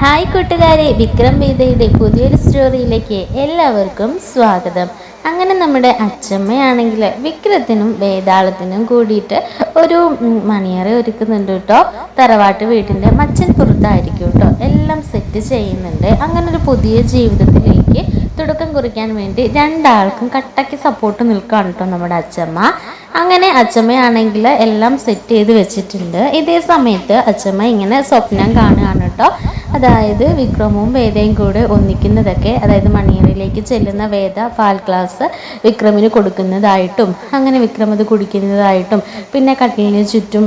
Hi കൂട്ടുകാരെ വിക്രം വീതയുടെ പുതിയൊരു സ്റ്റോറിയിലേക്ക് എല്ലാവർക്കും സ്വാഗതം. അങ്ങനെ നമ്മുടെ അച്ചമ്മയാണെങ്കിൽ വിക്രത്തിനും വേതാളത്തിനും കൂടിയിട്ട് ഒരു മണിയറ ഒരുക്കുന്നുണ്ട് കേട്ടോ. തറവാട്ട് വീട്ടിന്റെ മച്ചൻ പുറത്തായിരിക്കും കേട്ടോ. എല്ലാം സെറ്റ് ചെയ്യുന്നുണ്ട്. അങ്ങനെ ഒരു പുതിയ ജീവിതത്തിലേക്ക് തുടക്കം കുറിക്കാൻ വേണ്ടി രണ്ടാൾക്കും കട്ടയ്ക്ക് സപ്പോർട്ട് നിൽക്കുകയാണ് കേട്ടോ നമ്മുടെ അച്ചമ്മ. അങ്ങനെ അച്ചമ്മയാണെങ്കിൽ എല്ലാം സെറ്റ് ചെയ്ത് വെച്ചിട്ടുണ്ട്. ഇതേ സമയത്ത് അച്ചമ്മ ഇങ്ങനെ സ്വപ്നം കാണുകയാണ് കേട്ടോ. അതായത് വിക്രമവും വേദയും കൂടെ ഒന്നിക്കുന്നതൊക്കെ അതായത് മണിയറയിലേക്ക് ചെല്ലുന്ന വേദ പാൽ ഗ്ലാസ് വിക്രമിന് കൊടുക്കുന്നതായിട്ടും അങ്ങനെ വിക്രം അത് കുടിക്കുന്നതായിട്ടും പിന്നെ കട്ടിലിന് ചുറ്റും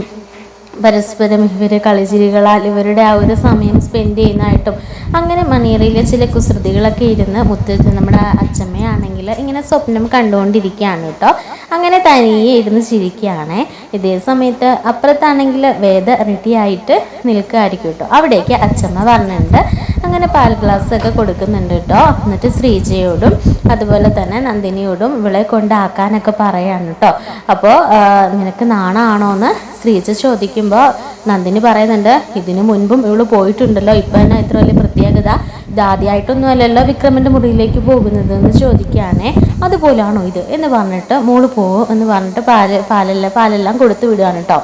പരസ്പരം ഇവർ കളിചിരികളാൽ ഇവരുടെ ആ ഒരു സമയം സ്പെൻഡ് ചെയ്യുന്നതായിട്ടും അങ്ങനെ മണിയറയിലെ ചില കുസൃതികളൊക്കെ ഇരുന്ന് മുത്ത് നമ്മുടെ അച്ചമ്മയാണെങ്കിൽ ഇങ്ങനെ സ്വപ്നം കണ്ടുകൊണ്ടിരിക്കുകയാണ് കേട്ടോ. അങ്ങനെ തനിയെ ഇരുന്ന് ചിരിക്കുകയാണ്. ഇതേ സമയത്ത് അപ്പുറത്താണെങ്കിൽ വേദ റെഡി ആയിട്ട് നിൽക്കുകയായിരിക്കും കേട്ടോ. അവിടേക്ക് അച്ചമ്മ പറഞ്ഞിട്ടുണ്ട്. അങ്ങനെ പാൽ ഗ്ലാസ് ഒക്കെ കൊടുക്കുന്നുണ്ട് കേട്ടോ. എന്നിട്ട് ശ്രീജയോടും അതുപോലെ തന്നെ നന്ദിനിയോടും ഇവളെ കൊണ്ടാക്കാനൊക്കെ പറയാണ് കേട്ടോ. അപ്പോൾ നിനക്ക് നാണാണോ എന്ന് ശ്രീജ ചോദിക്കുമ്പോൾ നന്ദിനി പറയുന്നുണ്ട് ഇതിനു മുൻപും ഇവൾ പോയിട്ടുണ്ടല്ലോ ഇപ്പം തന്നെ ഇത്ര വലിയ പ്രത്യേകത. ഇതാദ്യമായിട്ടൊന്നും അല്ലല്ലോ വിക്രമിന്റെ മുറിയിലേക്ക് പോകുന്നത് എന്ന് ചോദിക്കുകയാണേ. അതുപോലാണോ ഇത്? എന്ന് പറഞ്ഞിട്ട് മോൾ പോവും എന്ന് പറഞ്ഞിട്ട് പാൽ പാലെല്ലാം പാലെല്ലാം കൊടുത്തു വിടുകയാണ് കേട്ടോ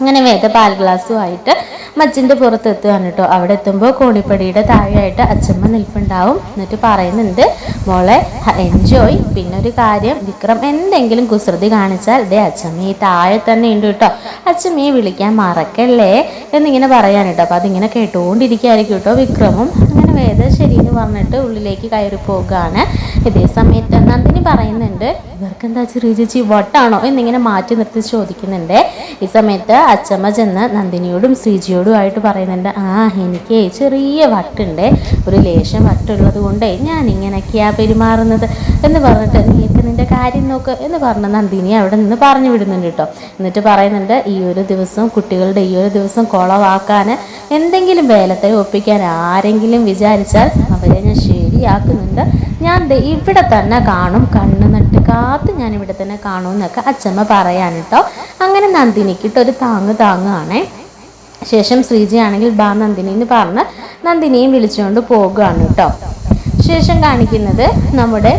അങ്ങനെ വേദ പാൽ ഗ്ലാസ്സുമായിട്ട് മച്ചിന്റെ പുറത്ത് എത്തുകയാണ് കേട്ടോ. അവിടെ എത്തുമ്പോൾ കോണിപ്പടിയുടെ താഴെയായിട്ട് അച്ഛമ്മ നിൽപ്പുണ്ടാവും. എന്നിട്ട് പറയുന്നുണ്ട് മോളെ എൻജോയ് പിന്നെ ഒരു കാര്യം വിക്രം എന്തെങ്കിലും കുസൃതി കാണിച്ചാൽ ദേ അച്ചമ്മ ഈ താഴെ തന്നെ ഉണ്ട് കേട്ടോ. അച്ഛമ്മയെ വിളിക്കാൻ മറക്കല്ലേ? എന്നിങ്ങനെ പറയാൻ കേട്ടോ. അപ്പോൾ അതിങ്ങനെ കേട്ടുകൊണ്ടിരിക്കുകയായിരിക്കും കേട്ടോ വിക്രമും. വേദ എന്ന് പറഞ്ഞിട്ട് ഉള്ളിലേക്ക് കയറി പോകുകയാണ് ഇതേ സമയത്ത് നന്ദിനി പറയുന്നുണ്ട് ഇവർക്ക് എന്താ ചെറിയ ചേച്ചി വട്ടാണോ? എന്നിങ്ങനെ മാറ്റി നിർത്തി ചോദിക്കുന്നുണ്ട്. ഈ സമയത്ത് അച്ചമ്മ ചെന്ന് നന്ദിനിയോടും ശ്രീജിയോടും ആയിട്ട് പറയുന്നുണ്ട് ആ എനിക്ക് ചെറിയ വട്ടുണ്ട്. ഒരു ലേശം വട്ടുള്ളത് കൊണ്ടേ ഞാൻ ഇങ്ങനെയൊക്കെയാ പെരുമാറുന്നത്. എന്ന് പറഞ്ഞിട്ട് നീക്ക് നിന്റെ കാര്യം നോക്ക്. എന്ന് പറഞ്ഞ് നന്ദിനി അവിടെ നിന്ന് പറഞ്ഞു വിടുന്നുണ്ട് കേട്ടോ. എന്നിട്ട് പറയുന്നുണ്ട് ഈ ഒരു ദിവസം കുട്ടികളുടെ ഈ ഒരു ദിവസം കുളവാക്കാൻ എന്തെങ്കിലും വേലത്തെ ഒപ്പിക്കാൻ ആരെങ്കിലും വിചാരിച്ചാൽ അവരെ ഞാൻ ശരിയാക്കുന്നുണ്ട്. ഞാൻ ഇവിടെ തന്നെ കാണും. കണ്ണു നട്ട് കാത്ത് ഞാൻ ഇവിടെ തന്നെ കാണും എന്നൊക്കെ അച്ചമ്മ പറയാൻ കേട്ടോ. അങ്ങനെ നന്ദിനിക്കിട്ട് ഒരു താങ്ങ് താങ്ങാണേ. ശേഷം ശ്രീജി ആണെങ്കിൽ ബാ നന്ദിനി എന്ന് പറഞ്ഞ് നന്ദിനിയും വിളിച്ചുകൊണ്ട് പോകുകയാണ് കേട്ടോ. ശേഷം കാണിക്കുന്നത് നമ്മുടെ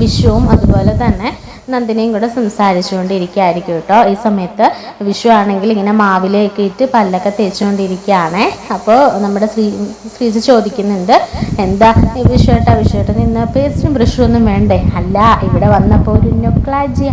വിഷുവും അതുപോലെ തന്നെ നന്ദിനിയും കൂടെ സംസാരിച്ചുകൊണ്ടിരിക്കുകയായിരിക്കും കേട്ടോ. ഈ സമയത്ത് വിഷു ആണെങ്കിൽ ഇങ്ങനെ മാവിലേക്ക് ഇട്ട് പല്ലൊക്കെ തേച്ചുകൊണ്ടിരിക്കുകയാണ്. അപ്പോൾ നമ്മുടെ ശ്രീ ശ്രീജി ചോദിക്കുന്നുണ്ട് എന്താ വിഷുവേട്ടാ വിഷുവേട്ടൻ ഇന്ന് പേസ്റ്റും ബ്രഷും ഒന്നും വേണ്ടേ? അല്ല ഇവിടെ വന്നപ്പോൾ ഒരു നൊക്ലാജിയ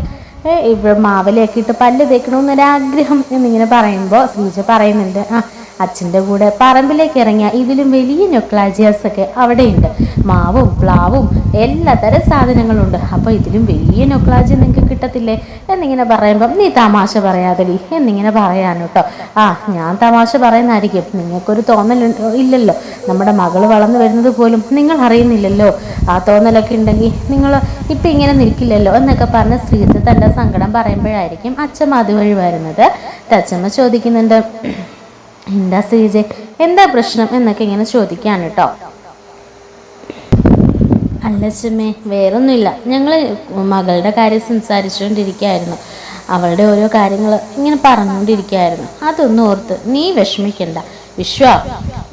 ഇവിടെ മാവിലേക്ക് ഇട്ട് പല്ല് തേക്കണമെന്നൊരാഗ്രഹം എന്നിങ്ങനെ പറയുമ്പോൾ ശ്രീജ പറയുന്നുണ്ട് ആ അച്ഛന്റെ കൂടെ പറമ്പിലേക്ക് ഇറങ്ങിയ ഇതിലും വലിയ നൊക്ലാജിയാസ് ഒക്കെ അവിടെയുണ്ട്. മാവും പ്ലാവും എല്ലാ തരം സാധനങ്ങളുണ്ട്. അപ്പോൾ ഇതിലും വലിയ നൊക്ലാജി നിങ്ങൾക്ക് കിട്ടത്തില്ലേ? എന്നിങ്ങനെ പറയുമ്പം നീ തമാശ പറയാതടി എന്നിങ്ങനെ പറയാൻ കേട്ടോ ആ ഞാൻ തമാശ പറയുന്നതായിരിക്കും. നിങ്ങൾക്കൊരു തോന്നൽ ഇല്ലല്ലോ. നമ്മുടെ മകൾ വളർന്നു വരുന്നത് പോലും നിങ്ങൾ അറിയുന്നില്ലല്ലോ. ആ തോന്നലൊക്കെ ഉണ്ടെങ്കിൽ നിങ്ങൾ ഇപ്പം ഇങ്ങനെ നിൽക്കില്ലല്ലോ എന്നൊക്കെ പറഞ്ഞ് സ്ത്രീത്ത് തന്റെ സങ്കടം പറയുമ്പോഴായിരിക്കും അച്ഛമ്മ അതുവഴി വരുന്നത്. അച്ഛമ്മ ചോദിക്കുന്നുണ്ട് എന്താ ശ്രീജെ? എന്താ പ്രശ്നം എന്നൊക്കെ ഇങ്ങനെ ചോദിക്കുകയാണ് കേട്ടോ അല്ല ചുമേ വേറൊന്നുമില്ല. ഞങ്ങൾ മകളുടെ കാര്യം സംസാരിച്ചുകൊണ്ടിരിക്കുകയായിരുന്നു അവളുടെ ഓരോ കാര്യങ്ങൾ ഇങ്ങനെ പറഞ്ഞുകൊണ്ടിരിക്കുകയായിരുന്നു അതൊന്നും ഓർത്ത് നീ വിഷമിക്കണ്ട. വിശ്വ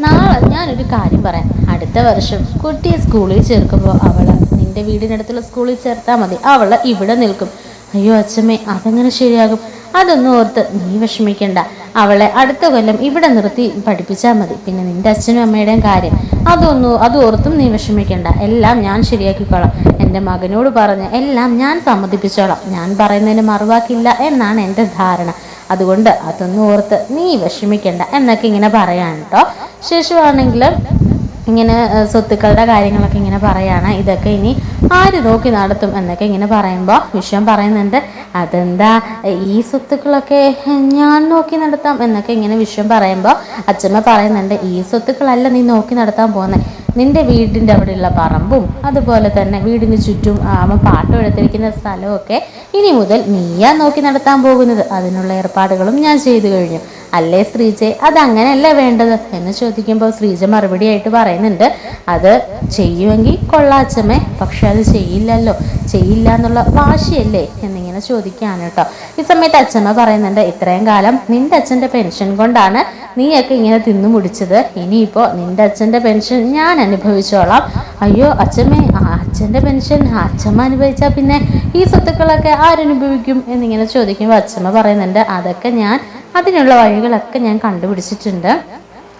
നാളെ ഞാനൊരു കാര്യം പറയാം. അടുത്ത വർഷം കുട്ടിയെ സ്കൂളിൽ ചേർക്കുമ്പോൾ അവൾ നിന്റെ വീടിനടുത്തുള്ള സ്കൂളിൽ ചേർത്താൽ മതി. അവൾ ഇവിടെ നിൽക്കും. അയ്യോ അച്ഛമ്മേ അതെങ്ങനെ ശരിയാകും? അതൊന്നും ഓർത്ത് നീ വിഷമിക്കണ്ട. അവളെ അടുത്ത കൊല്ലം ഇവിടെ നിർത്തി പഠിപ്പിച്ചാൽ മതി. പിന്നെ നിന്റെ അച്ഛനും അമ്മയുടെയും കാര്യം. അതൊന്നും അത് ഓർത്തും നീ വിഷമിക്കണ്ട. എല്ലാം ഞാൻ ശരിയാക്കിക്കോളാം. എന്റെ മകനോട് പറഞ്ഞ് എല്ലാം ഞാൻ സമ്മതിപ്പിച്ചോളാം. ഞാൻ പറയുന്നതിന് മറുവാക്കില്ല എന്നാണ് എന്റെ ധാരണ. അതുകൊണ്ട് അതൊന്നും ഓർത്ത് നീ വിഷമിക്കണ്ട എന്നൊക്കെ ഇങ്ങനെ പറയാൻ കേട്ടോ ശേഷമാണെങ്കിൽ ഇങ്ങനെ സ്വത്തുക്കളുടെ കാര്യങ്ങളൊക്കെ ഇങ്ങനെ പറയാണ്. ഇതൊക്കെ ഇനി ആര് നോക്കി നടത്തും എന്നൊക്കെ ഇങ്ങനെ പറയുമ്പോൾ വിഷയം പറയുന്നുണ്ട്. അതെന്താ ഈ സ്വത്തുക്കളൊക്കെ ഞാൻ നോക്കി നടത്താം എന്നൊക്കെ ഇങ്ങനെ വിഷയം പറയുമ്പോൾ അച്ഛമ്മ പറയുന്നുണ്ട് ഈ സ്വത്തുക്കളല്ല നീ നോക്കി നടത്താൻ പോകുന്നത് നിന്റെ വീടിന്റെ അവിടെയുള്ള പറമ്പും അതുപോലെ തന്നെ വീടിന് ചുറ്റും അവൻ പാട്ട് എടുത്തിരിക്കുന്ന സ്ഥലമൊക്കെ ഇനി മുതൽ നീയാ നോക്കി നടത്താൻ പോകുന്നത്. അതിനുള്ള ഏർപ്പാടുകളും ഞാൻ ചെയ്തു കഴിഞ്ഞു. അല്ലേ ശ്രീജെ? അതങ്ങനെയല്ലേ വേണ്ടത്. എന്ന് ചോദിക്കുമ്പോൾ ശ്രീജ മറുപടി ആയിട്ട് പറയുന്നുണ്ട്. അത് ചെയ്യുമെങ്കിൽ കൊള്ളാച്ചമേ പക്ഷെ അത് ചെയ്യില്ലല്ലോ. ചെയ്യില്ല എന്നുള്ള വാശിയല്ലേ? എന്നിങ്ങനെ ചോദിക്കുകയാണ് കേട്ടോ. ഈ സമയത്ത് അച്ഛമ്മ പറയുന്നുണ്ട് ഇത്രയും കാലം നിന്റെ അച്ഛന്റെ പെൻഷൻ കൊണ്ടാണ് നീയൊക്കെ ഇങ്ങനെ തിന്നു മുടിച്ചത്. ഇനിയിപ്പോൾ നിന്റെ അച്ഛന്റെ പെൻഷൻ ഞാൻ അനുഭവിച്ചോളാം. അയ്യോ അച്ഛമ്മേ അച്ഛന്റെ പെൻഷൻ അച്ഛമ്മ അനുഭവിച്ചാൽ പിന്നെ ഈ സ്വത്തുക്കളൊക്കെ ആരനുഭവിക്കും? എന്നിങ്ങനെ ചോദിക്കുമ്പോൾ അച്ഛമ്മ പറയുന്നുണ്ട് അതൊക്കെ ഞാൻ അതിനുള്ള വഴികളൊക്കെ ഞാൻ കണ്ടുപിടിച്ചിട്ടുണ്ട്.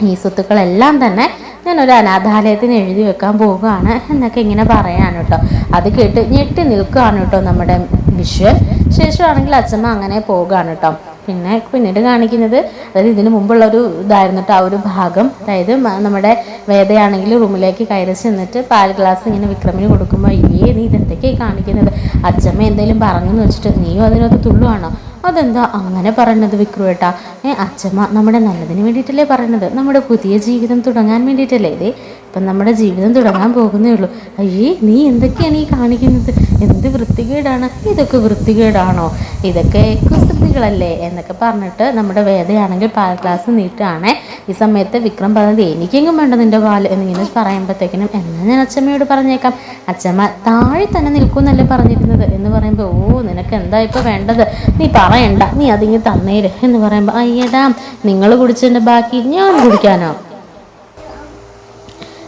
ഈ സ്വത്തുക്കളെല്ലാം തന്നെ ഞാൻ ഒരു അനാഥാലയത്തിന് എഴുതി വെക്കാൻ പോവുകയാണ് എന്നൊക്കെ ഇങ്ങനെ പറയാണ് കേട്ടോ. അത് കേട്ട് ഞെട്ടി നിൽക്കുകയാണ് കേട്ടോ നമ്മുടെ വിശ്വൻ. ശേഷമാണെങ്കിൽ അച്ഛമ്മ അങ്ങനെ പോവുകയാണ് കേട്ടോ. പിന്നെ പിന്നീട് കാണിക്കുന്നത് അതായത് ഇതിനു മുമ്പുള്ള ഒരു ഇതായിരുന്നു ആ ഒരു ഭാഗം. അതായത് നമ്മുടെ വേദയാണെങ്കിൽ റൂമിലേക്ക് കയറി ചെന്നിട്ട് പാൽ ഗ്ലാസ് ഇങ്ങനെ വിക്രമിന് കൊടുക്കുമ്പോൾ അയ്യേ നീ ഇതെന്തൊക്കെയാണ് കാണിക്കുന്നത്? അച്ഛമ്മ എന്തെങ്കിലും പറഞ്ഞു വെച്ചിട്ട് നീയും അതിനകത്ത് തുള്ളുവാണോ? അതെന്താ അങ്ങനെ പറയണത് വിക്രുവേട്ടാ ഏ അച്ഛമ്മ നമ്മുടെ നല്ലതിന് വേണ്ടിയിട്ടല്ലേ പറയണത്? നമ്മുടെ പുതിയ ജീവിതം തുടങ്ങാൻ വേണ്ടിയിട്ടല്ലേ ഇതേ ഇപ്പം നമ്മുടെ ജീവിതം തുടങ്ങാൻ പോകുന്നേ ഉള്ളൂ. അയ്യേ നീ എന്തൊക്കെയാണ് ഈ കാണിക്കുന്നത്? എന്ത് വൃത്തികേടാണ്? ഇതൊക്കെ വൃത്തികേടാണോ? ഇതൊക്കെ കുസൃതികളല്ലേ? എന്നൊക്കെ പറഞ്ഞിട്ട് നമ്മുടെ വേദയാണെങ്കിൽ പാൽ ക്ലാസ് നീട്ടുകയാണേ ഈ സമയത്ത് വിക്രം പറഞ്ഞത് എനിക്കെങ്കിലും വേണ്ട നിന്റെ പാൽ എന്നിങ്ങനെ പറയുമ്പോഴത്തേക്കിനും എന്നാൽ ഞാൻ അച്ഛമ്മയോട് പറഞ്ഞേക്കാം. അച്ഛമ്മ താഴെ തന്നെ നിൽക്കുമെന്നല്ലേ പറഞ്ഞിരുന്നത് എന്ന് പറയുമ്പോൾ ഓ നിനക്ക് എന്താ ഇപ്പോൾ വേണ്ടത്? നീ പറയണ്ട. നീ അതിങ്ങ് തന്നേര്. എന്ന് പറയുമ്പോൾ അയ്യടാ നിങ്ങൾ കുടിച്ചതിന്റെ ബാക്കി ഞാൻ കുടിക്കാനോ?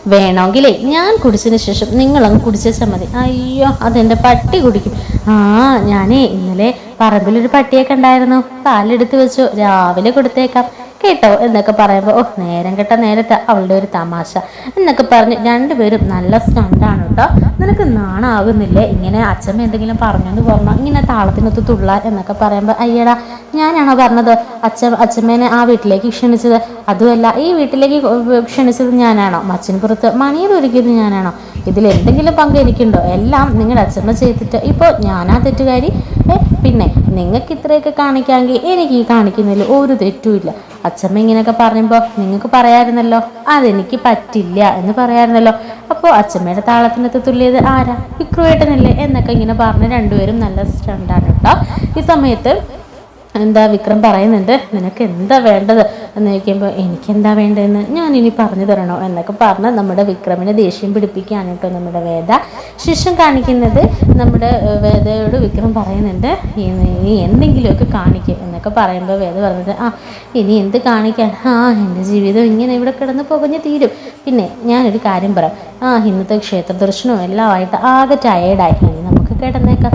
വേണമെങ്കിലേ ഞാൻ കുടിച്ചതിന് ശേഷം നിങ്ങളങ്ങ് കുടിച്ചാൽ മതി. അയ്യോ അതെന്റെ പട്ടി കുടിക്കും. ആ ഞാനേ ഇന്നലെ പറമ്പിലൊരു പട്ടിയൊക്കെ ഉണ്ടായിരുന്നു. പാലെടുത്ത് വെച്ചു. രാവിലെ കൊടുത്തേക്കാം. കേട്ടോ എന്നൊക്കെ പറയുമ്പോൾ ഓ നേരം കേട്ട നേരത്തെ അവളുടെ ഒരു തമാശ എന്നൊക്കെ പറഞ്ഞ് രണ്ടുപേരും നല്ല സ്റ്റണ്ടാണ് കേട്ടോ. നിനക്ക് നാണാകുന്നില്ലേ ഇങ്ങനെ അച്ഛമ്മ എന്തെങ്കിലും പറഞ്ഞു എന്ന് പറഞ്ഞാൽ ഇങ്ങനെ താളത്തിനൊത്ത് തുള്ളാൻ എന്നൊക്കെ പറയുമ്പോൾ അയ്യടാ ഞാനാണോ പറഞ്ഞത്? അച്ഛൻ അച്ഛമ്മേനെ ആ വീട്ടിലേക്ക് ക്ഷണിച്ചത്. അതുമല്ല ഈ വീട്ടിലേക്ക് ക്ഷണിച്ചത് ഞാനാണോ? മച്ചിൻപുറത്ത് മണിയിൽ ഒരുക്കിയത് ഞാനാണോ? ഇതിൽ എന്തെങ്കിലും പങ്ക് എനിക്കുണ്ടോ? എല്ലാം നിങ്ങളുടെ അച്ഛമ്മ ചെയ്തിട്ട് ഇപ്പോൾ ഞാനാ തെറ്റുകാരി? പിന്നെ നിങ്ങൾക്ക് ഇത്രയൊക്കെ കാണിക്കാമെങ്കിൽ എനിക്ക് ഈ കാണിക്കുന്നതിൽ ഒരു തെറ്റുമില്ല അച്ഛമ്മ ഇങ്ങനെയൊക്കെ പറയുമ്പോൾ നിങ്ങൾക്ക് പറയാമായിരുന്നല്ലോ അതെനിക്ക് പറ്റില്ല എന്ന് പറയാമായിരുന്നല്ലോ അപ്പോൾ അച്ഛമ്മയുടെ താളത്തിനകത്ത് തുല്യത് ആരാ? വിക്രുവേട്ടനല്ലേ എന്നൊക്കെ ഇങ്ങനെ പറഞ്ഞ് രണ്ടുപേരും നല്ല സ്റ്റണ്ടാണ് കേട്ടോ. ഈ സമയത്ത് എന്താ വിക്രം പറയുന്നുണ്ട്? നിനക്ക് എന്താ വേണ്ടത്? എന്ന് ചോദിക്കുമ്പോൾ എനിക്ക് എന്താ വേണ്ടതെന്ന് ഞാൻ ഇനി പറഞ്ഞു തരണോ എന്നൊക്കെ പറഞ്ഞ് നമ്മുടെ വിക്രമിനെ ദേഷ്യം പിടിപ്പിക്കുകയാണ് കേട്ടോ നമ്മുടെ വേദ. ശിഷ്യം കാണിക്കുന്നത് നമ്മുടെ വേദയോട് വിക്രം പറയുന്നുണ്ട് ഇനി എന്തെങ്കിലുമൊക്കെ കാണിക്കുക എന്നൊക്കെ പറയുമ്പോൾ വേദ പറഞ്ഞിട്ട് ആ ഇനി എന്ത് കാണിക്കാൻ? ആ എന്റെ ജീവിതം ഇങ്ങനെ ഇവിടെ കിടന്ന് പുകഞ്ഞ് തീരും. പിന്നെ ഞാനൊരു കാര്യം പറയാം. ആ ഇന്നത്തെ ക്ഷേത്ര ദർശനവും എല്ലാമായിട്ട് ആകെ ടയേർഡായി നമുക്ക് കിടന്നേക്കാം.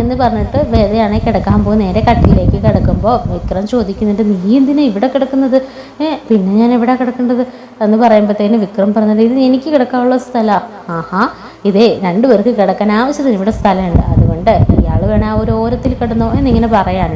എന്ന് പറഞ്ഞിട്ട് വേദയാണെ കിടക്കാൻ പോകും നേരെ കട്ടിലേക്ക് കിടക്കുമ്പോൾ വിക്രം ചോദിക്കുന്നുണ്ട് നീ എന്തിനാ ഇവിടെ കിടക്കുന്നത്? ഏ പിന്നെ ഞാൻ എവിടെ കിടക്കേണ്ടത്? എന്ന് പറയുമ്പോഴത്തേന് വിക്രം പറഞ്ഞിട്ട് ഇത് എനിക്ക് കിടക്കാനുള്ള സ്ഥലമാണ് ആഹാ ഇതേ രണ്ടുപേർക്ക് കിടക്കാൻ ആവശ്യത്തിന് ഇവിടെ സ്ഥലമുണ്ട്. അതുകൊണ്ട് ഇയാൾ വേണേൽ ആ ഒരു ഓരത്തിൽ കിടന്നോ എന്നിങ്ങനെ പറയാൻ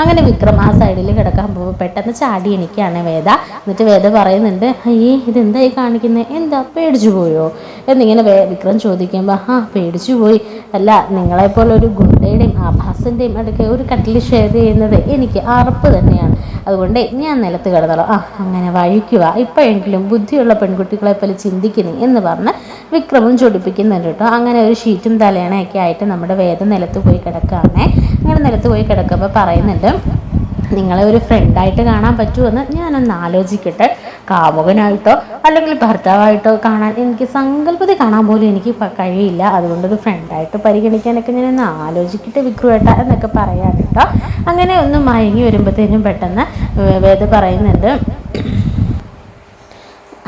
അങ്ങനെ വിക്രം ആ സൈഡിൽ കിടക്കാൻ പോകുമ്പോൾ പെട്ടെന്ന് ചാടി എനിക്കാണ് വേദ. എന്നിട്ട് വേദ പറയുന്നുണ്ട് അയ്യേ ഇതെന്തായി കാണിക്കുന്നത് എന്താ പേടിച്ചു പോയോ? എന്നിങ്ങനെ വിക്രം ചോദിക്കുമ്പോൾ ആ പേടിച്ചു പോയി. അല്ല നിങ്ങളെപ്പോലൊരു ഗുണ്ടയുടെയും ആഭാസന്റെയും അടുക്കെ ഒരു കട്ടിൽ ഷെയർ ചെയ്യുന്നത് എനിക്ക് അറപ്പ് തന്നെയാണ്. അതുകൊണ്ട് ഞാൻ നിലത്ത് കിടന്നോളാം. ആ അങ്ങനെ വഴിക്കുക. ഇപ്പോഴെങ്കിലും ബുദ്ധിയുള്ള പെൺകുട്ടികളെ പോലെ ചിന്തിക്കുന്നു എന്ന് പറഞ്ഞ് വിക്രമും ചൊടിപ്പിക്കുന്നുണ്ട് കേട്ടോ. അങ്ങനെ ഒരു ഷീറ്റും തലയണയൊക്കെ ആയിട്ട് നമ്മുടെ വേദം നിലത്ത് പോയി കിടക്കുകയാണേ. അങ്ങനെ നിലത്ത് പോയി കിടക്കുമ്പോൾ പറയുന്നുണ്ട് നിങ്ങളെ ഒരു ഫ്രണ്ടായിട്ട് കാണാൻ പറ്റുമെന്ന് ഞാനൊന്ന് ആലോചിക്കട്ടെ. കാമുകനായിട്ടോ അല്ലെങ്കിൽ ഭർത്താവായിട്ടോ കാണാൻ എനിക്ക് സങ്കല്പത്തിൽ കാണാൻ പോലും എനിക്ക് കഴിയില്ല. അതുകൊണ്ട് അതുകൊണ്ടൊരു ഫ്രണ്ടായിട്ട് പരിഗണിക്കാനൊക്കെ ഞാൻ ഒന്ന് ആലോചിക്കട്ടെ വിക്രുവേട്ട എന്നൊക്കെ പറയാൻ കേട്ടോ. അങ്ങനെ ഒന്ന് മയങ്ങി വരുമ്പോഴത്തേനും പെട്ടെന്ന് വേദ പറയുന്നുണ്ട്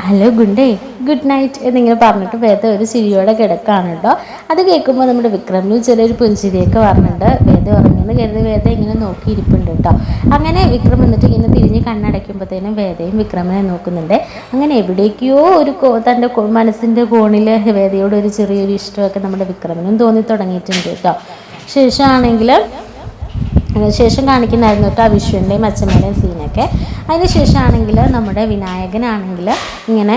ഹലോ ഗുണ്ടേ ഗുഡ് നൈറ്റ് എന്നിങ്ങനെ പറഞ്ഞിട്ട് വേദ ഒരു ചിരിയോടെ കിടക്കാണ് കേട്ടോ. അത് കേൾക്കുമ്പോൾ നമ്മുടെ വിക്രമിൽ ചെറിയൊരു പുഞ്ചിരിയൊക്കെ പറഞ്ഞിട്ട് വേദ ഉറങ്ങുന്നു കരുതി വേദ ഇങ്ങനെ നോക്കിയിരിപ്പുണ്ട് കേട്ടോ. അങ്ങനെ വിക്രം എന്നിട്ട് ഇങ്ങനെ തിരിഞ്ഞ് കണ്ണടയ്ക്കുമ്പോഴത്തേനും വേദയും വിക്രമിനെ നോക്കുന്നുണ്ട്. അങ്ങനെ എവിടേക്കോ ഒരു തന്റെ മനസ്സിന്റെ കോണിൽ വേദയോട് ഒരു ചെറിയൊരു ഇഷ്ടമൊക്കെ നമ്മുടെ വിക്രമനും തോന്നി തുടങ്ങിയിട്ടുണ്ട് കേട്ടോ. ശേഷമാണെങ്കിൽ ശേഷം കാണിക്കുന്നതായിരുന്നു കേട്ടോ ആ വിഷുവിന്റെയും അച്ഛമ്മേടെയും സീനൊക്കെ. അതിന് ശേഷമാണെങ്കിൽ നമ്മുടെ വിനായകനാണെങ്കിൽ ഇങ്ങനെ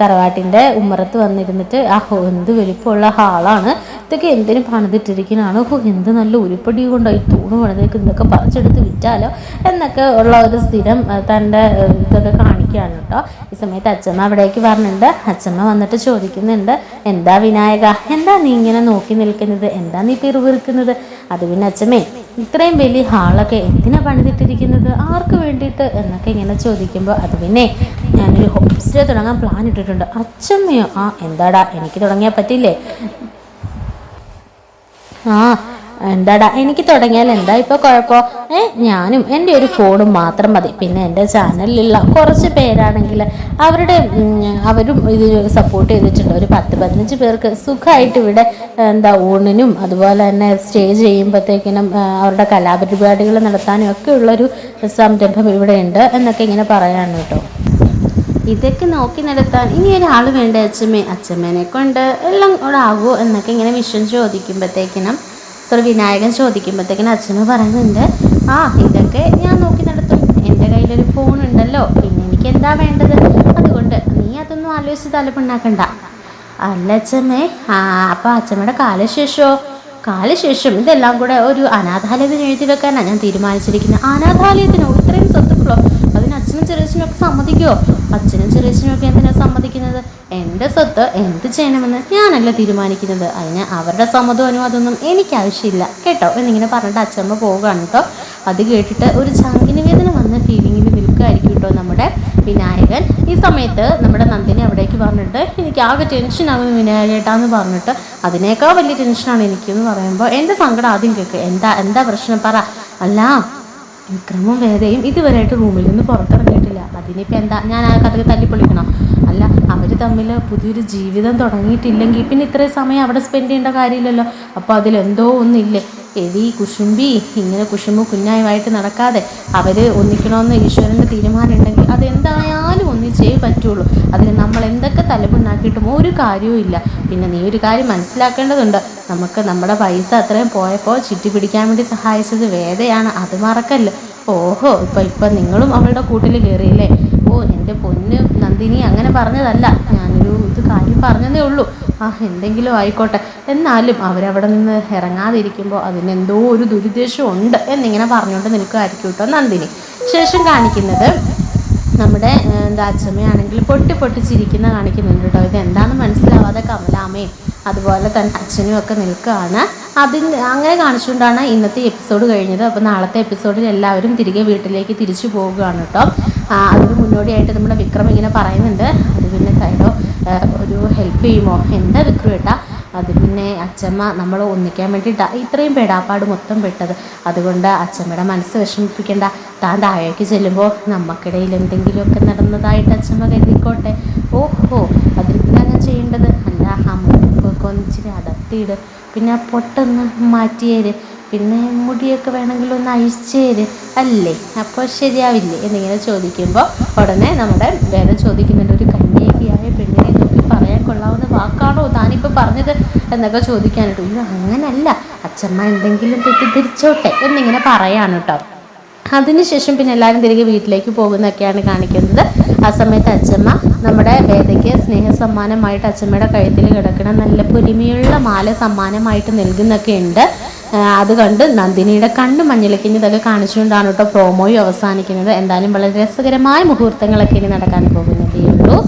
തറവാട്ടിന്റെ ഉമ്മറത്ത് വന്നിരുന്നിട്ട് ആ ഹോ എന്ത് വലിപ്പമുള്ള ഹാളാണ്. ഇതൊക്കെ എന്തിനു പണിതിട്ടിരിക്കുന്നതാണ് ഹോ എന്ത് നല്ല ഉരുപ്പടി കൊണ്ടായി തൂണ് പണിതേക്ക്. ഇതൊക്കെ പറിച്ചെടുത്ത് വിറ്റാലോ? എന്നൊക്കെ ഉള്ള ഒരു സ്ഥിരം തന്റെ ഇതൊക്കെ ഇതൊക്കെ കാണിക്കുകയാണ് കേട്ടോ. ഈ സമയത്ത് അച്ഛമ്മ അവിടേക്ക് പറഞ്ഞിട്ടുണ്ട്. അച്ഛമ്മ വന്നിട്ട് ചോദിക്കുന്നുണ്ട്. എന്താ വിനായക? എന്താ നീ ഇങ്ങനെ നോക്കി നിൽക്കുന്നത്? എന്താ നീ പിറുവിറുക്കുന്നത് അത് പിന്നെ അച്ഛമ്മേ ഇത്രയും വലിയ ഹാളൊക്കെ എന്തിനാ പണിതിട്ടിരിക്കുന്നത്? ആർക്ക് വേണ്ടിയിട്ട്? എന്നൊക്കെ ഇങ്ങനെ ചോദിക്കുമ്പോൾ അത് പിന്നെ ഞാനൊരു ഹോം സ്റ്റേ തുടങ്ങാൻ പ്ലാൻ ഇട്ടിട്ടുണ്ട്. അച്ഛമ്മയോ ആ എന്താടാ? എനിക്ക് തുടങ്ങിയാൽ പറ്റില്ലേ ആ എന്താടാ എനിക്ക് തുടങ്ങിയാൽ എന്താ ഇപ്പോൾ കുഴപ്പം? ഏ ഞാനും എന്റെ ഒരു ഫോണും മാത്രം മതി. പിന്നെ എന്റെ ചാനലിലുള്ള കുറച്ച് പേരാണെങ്കിൽ അവരുടെ അവരും ഇത് സപ്പോർട്ട് ചെയ്തിട്ടുണ്ട്. ഒരു പത്ത് പതിനഞ്ച് പേർക്ക് സുഖമായിട്ട് ഇവിടെ എന്താ ഊണിനും അതുപോലെ തന്നെ സ്റ്റേ ചെയ്യുമ്പോഴത്തേക്കിനും അവരുടെ കലാപരിപാടികൾ നടത്താനും ഒക്കെ ഉള്ളൊരു സംരംഭം ഇവിടെ ഉണ്ട് എന്നൊക്കെ ഇങ്ങനെ പറയാണ് കേട്ടോ. ഇതൊക്കെ നോക്കി നടത്താൻ ഇനി ഒരാൾ വേണ്ട അച്ഛമ്മേ? അച്ഛമ്മേനെ കൊണ്ട് എല്ലാം കൂടെ ആകുമോ എന്നൊക്കെ ഇങ്ങനെ വിഷം ചോദിക്കുമ്പോഴത്തേക്കിനും സോറി വിനായകൻ ചോദിക്കുമ്പോഴത്തേക്കിന് അച്ഛന് പറയുന്നുണ്ട് ആ ഇതൊക്കെ ഞാൻ നോക്കി നടത്തും. എന്റെ കയ്യിലൊരു ഫോൺ ഉണ്ടല്ലോ. പിന്നെ എനിക്ക് എന്താ വേണ്ടത്? അതുകൊണ്ട് നീ അതൊന്നും ആലോചിച്ച് തലപ്പുണ്ടാക്കണ്ട അല്ല അച്ഛമ്മേ ആ അപ്പം അച്ഛമ്മയുടെ കാലശേഷമോ കാലശേഷം ഇതെല്ലാം കൂടെ ഒരു അനാഥാലയത്തിന് എഴുതി വെക്കാനാണ് ഞാൻ തീരുമാനിച്ചിരിക്കുന്നത്. അനാഥാലയത്തിനോ? ഇത്രയും സ്വത്തുക്കളോ? അതിന് അച്ഛനും ചെറിയച്ഛനും ഒക്കെ സമ്മതിക്കുമോ അച്ഛനും ചെറിയച്ഛനും ഒക്കെ എന്തിനാണ് സമ്മതിക്കുന്നത്? എന്റെ സ്വത്ത് എന്ത് ചെയ്യണമെന്ന് ഞാനല്ല തീരുമാനിക്കുന്നത്? അതിന് അവരുടെ സമ്മതവും അതൊന്നും എനിക്ക് ആവശ്യമില്ല. കേട്ടോ? എന്നിങ്ങനെ പറഞ്ഞിട്ട് അച്ഛമ്മ പോവുകയാണ് കേട്ടോ അത് കേട്ടിട്ട് ഒരു ചങ്കിന് വേദന വന്ന ഫീലിങ്ങിൽ നിൽക്കുകയായിരിക്കും കേട്ടോ നമ്മുടെ വിനായകൻ. ഈ സമയത്ത് നമ്മുടെ നന്ദിനി അവിടേക്ക് പറഞ്ഞിട്ട് എനിക്ക് ആകെ ടെൻഷൻ ആകുന്നു വിനായകേട്ടാന്ന് പറഞ്ഞിട്ട്. അതിനേക്കാൾ വലിയ ടെൻഷനാണ് എനിക്കെന്ന് പറയുമ്പോൾ എന്റെ സങ്കടം ആദ്യം കേൾക്കുക എന്താ എന്താ പ്രശ്നം? പറ. അല്ല വിക്രമും വേദയും ഇതുവരെയായിട്ട് റൂമിൽ നിന്ന് പുറത്തിറങ്ങിയിട്ടില്ല. അതിനിപ്പോൾ എന്താ? ഞാൻ ആ കഥയ്ക്ക് തല്ലിപ്പൊളിക്കണം? അല്ല അവർ തമ്മിൽ പുതിയൊരു ജീവിതം തുടങ്ങിയിട്ടില്ലെങ്കിൽ പിന്നെ ഇത്രയും സമയം അവിടെ സ്പെൻഡ് ചെയ്യേണ്ട കാര്യമില്ലല്ലോ. അപ്പോൾ അതിലെന്തോ ഒന്നില്ലേ എടി കുശുംബി ഇങ്ങനെ കുശുമ്പ് കുഞ്ഞായുമായിട്ട് നടക്കാതെ അവർ ഒന്നിക്കണമെന്ന് ഈശ്വരന്റെ തീരുമാനമുണ്ടെങ്കിൽ അതെന്തായാലും ഒന്നിച്ചേ പറ്റുള്ളൂ. അതിന് നമ്മൾ എന്തൊക്കെ തലമുണ്ടാക്കിയിട്ടും ഒരു കാര്യവും ഇല്ല. പിന്നെ നീ ഒരു കാര്യം മനസ്സിലാക്കേണ്ടതുണ്ട്. നമുക്ക് നമ്മുടെ പൈസ അത്രയും പോയപ്പോൾ ചുറ്റി പിടിക്കാൻ വേണ്ടി സഹായിച്ചത് വേദയാണ്. അത് മറക്കല്ല. ഓഹോ ഇപ്പം ഇപ്പം നിങ്ങളും അവളുടെ കൂട്ടിൽ കയറിയില്ലേ? ഓ എന്റെ പൊന്ന് നന്ദിനി അങ്ങനെ പറഞ്ഞതല്ല. ഞാനൊരു ഇത് കാര്യം പറഞ്ഞതേ ഉള്ളൂ. ആ എന്തെങ്കിലും ആയിക്കോട്ടെ. എന്നാലും അവരവിടെ നിന്ന് ഇറങ്ങാതിരിക്കുമ്പോൾ അതിനെന്തോ ഒരു ദുരുദ്ദേശം ഉണ്ട് എന്നിങ്ങനെ പറഞ്ഞുകൊണ്ട് നിൽക്കുമായിരിക്കും കേട്ടോ നന്ദിനി. ശേഷം കാണിക്കുന്നത് നമ്മുടെ എന്താ അച്ഛമ്മയാണെങ്കിൽ പൊട്ടി പൊട്ടി ചിരിക്കുന്ന കാണിക്കുന്നുണ്ട് കേട്ടോ. ഇത് എന്താണെന്ന് മനസ്സിലാവാതെ കമലാമ്മയും അതുപോലെ തന്നെ അച്ഛനും ഒക്കെ നിൽക്കുകയാണ്. അതിന് അങ്ങനെ കാണിച്ചുകൊണ്ടാണ് ഇന്നത്തെ എപ്പിസോഡ് കഴിഞ്ഞത്. അപ്പോൾ നാളത്തെ എപ്പിസോഡിൽ എല്ലാവരും തിരികെ വീട്ടിലേക്ക് തിരിച്ചു പോവുകയാണ് കേട്ടോ. അതിന് മുന്നോടിയായിട്ട് നമ്മുടെ വിക്രം ഇങ്ങനെ പറയുന്നുണ്ട്. അത് പിന്നെ കൈഡോ ഒരു ഹെൽപ്പ് ചെയ്യുമോ? എന്താ വിക്രം ഏട്ടാ? അത് പിന്നെ അച്ഛമ്മ നമ്മൾ ഒന്നിക്കാൻ വേണ്ടിയിട്ടാണ് ഇത്രയും പെടാപ്പാട് മൊത്തം പെട്ടത്. അതുകൊണ്ട് അച്ഛമ്മയുടെ മനസ്സ് വിഷമിപ്പിക്കേണ്ട. താൻ താഴേക്ക് ചെല്ലുമ്പോൾ നമുക്കിടയിൽ എന്തെങ്കിലുമൊക്കെ നടന്നതായിട്ട് അച്ഛമ്മ കരുതിക്കോട്ടെ. ഓഹോ അതിന് അങ്ങനെ ചെയ്യേണ്ടത്? അല്ല അമ്മക്കൊക്കെ ഒന്നിച്ചിരി അടർത്തിയിട്. പിന്നെ പൊട്ടൊന്ന് മാറ്റിയേര്. പിന്നെ മുടിയൊക്കെ വേണമെങ്കിൽ ഒന്ന് അഴിച്ചേര്. അല്ലേ? അപ്പോൾ ശരിയാവില്ലേ? എന്നിങ്ങനെ ചോദിക്കുമ്പോൾ ഉടനെ നമ്മുടെ വേദം ചോദിക്കുന്നുണ്ട് ഒരു കന്യകയായ പെണ്ണിനെ നോക്കി പറയാൻ കൊള്ളാവുന്ന വാക്കാണോ താനിപ്പോൾ പറഞ്ഞത്? എന്നൊക്കെ ചോദിക്കാനായിട്ട് ഇത് അങ്ങനല്ല. അച്ഛമ്മ എന്തെങ്കിലും തെറ്റിദ്ധരിച്ചോട്ടെ എന്നിങ്ങനെ പറയാണ് കേട്ടോ. അതിനുശേഷം പിന്നെ എല്ലാവരും തിരികെ വീട്ടിലേക്ക് പോകുന്നൊക്കെയാണ് കാണിക്കുന്നത്. ആ സമയത്ത് അച്ഛമ്മ നമ്മുടെ വേദയ്ക്ക് സ്നേഹസമ്മാനമായിട്ട് അച്ഛമ്മയുടെ കഴുത്തിൽ കിടക്കുന്ന നല്ല പൊലിമയുള്ള മാല സമ്മാനമായിട്ട് നൽകുന്നൊക്കെ ഉണ്ട്. അത് കണ്ട് നന്ദിനിയുടെ കണ്ണ് മഞ്ഞളിക്കുന്നതൊക്കെ കാണിച്ചുകൊണ്ടാണ് കേട്ടോ പ്രോമോയും അവസാനിക്കുന്നത്. എന്തായാലും വളരെ രസകരമായ മുഹൂർത്തങ്ങളൊക്കെ ഇനി നടക്കാൻ പോകുന്നതേ ഉള്ളൂ